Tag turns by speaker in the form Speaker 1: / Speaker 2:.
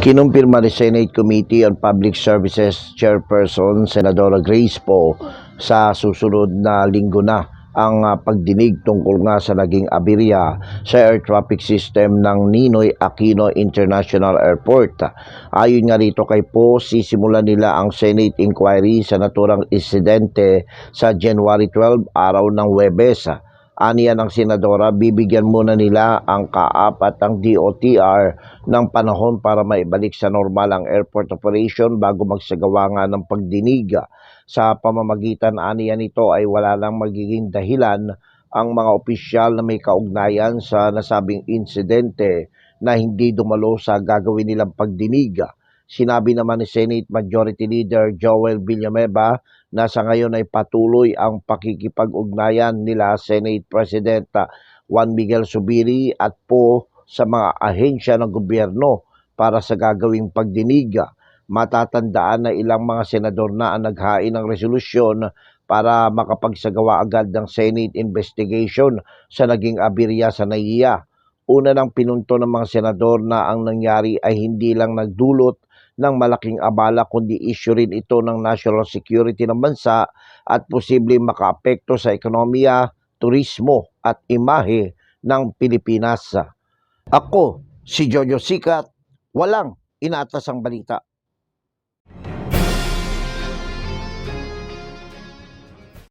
Speaker 1: Kinumpirma ni Senate Committee on Public Services Chairperson Senadora Grace Poe sa susunod na linggo na ang ah, pagdinig tungkol nga sa naging aberya sa air traffic system ng Ninoy Aquino International Airport. Ayon nga rito kay Poe, sisimulan nila ang Senate inquiry sa naturang insidente sa January 12, araw ng Webes. Aniya ng senadora, bibigyan muna nila ang kaap at ang DOTR ng panahon para maibalik sa normal ang airport operation bago magsagawa nga ng pagdinig. Sa pamamagitan aniya nito ay wala lang magiging dahilan ang mga opisyal na may kaugnayan sa nasabing insidente na hindi dumalo sa gagawin nilang pagdinig. Sinabi naman ni Senate Majority Leader Joel Villanueva na sa ngayon ay patuloy ang pakikipag-ugnayan nila Senate President Juan Miguel Subiri at po sa mga ahensya ng gobyerno para sa gagawing pagdinig. Matatandaan na ilang mga senador na ang naghain ng resolusyon para makapagsagawa agad ng Senate investigation sa naging aberya sa NAIA. Una nang pinunto ng mga senador na ang nangyari ay hindi lang nagdulot ng malaking abala kundi issue rin ito ng national security ng bansa at posibleng makaapekto sa ekonomiya, turismo at imahe ng Pilipinas. Ako, si Jojo Sikat, walang inatas ang balita.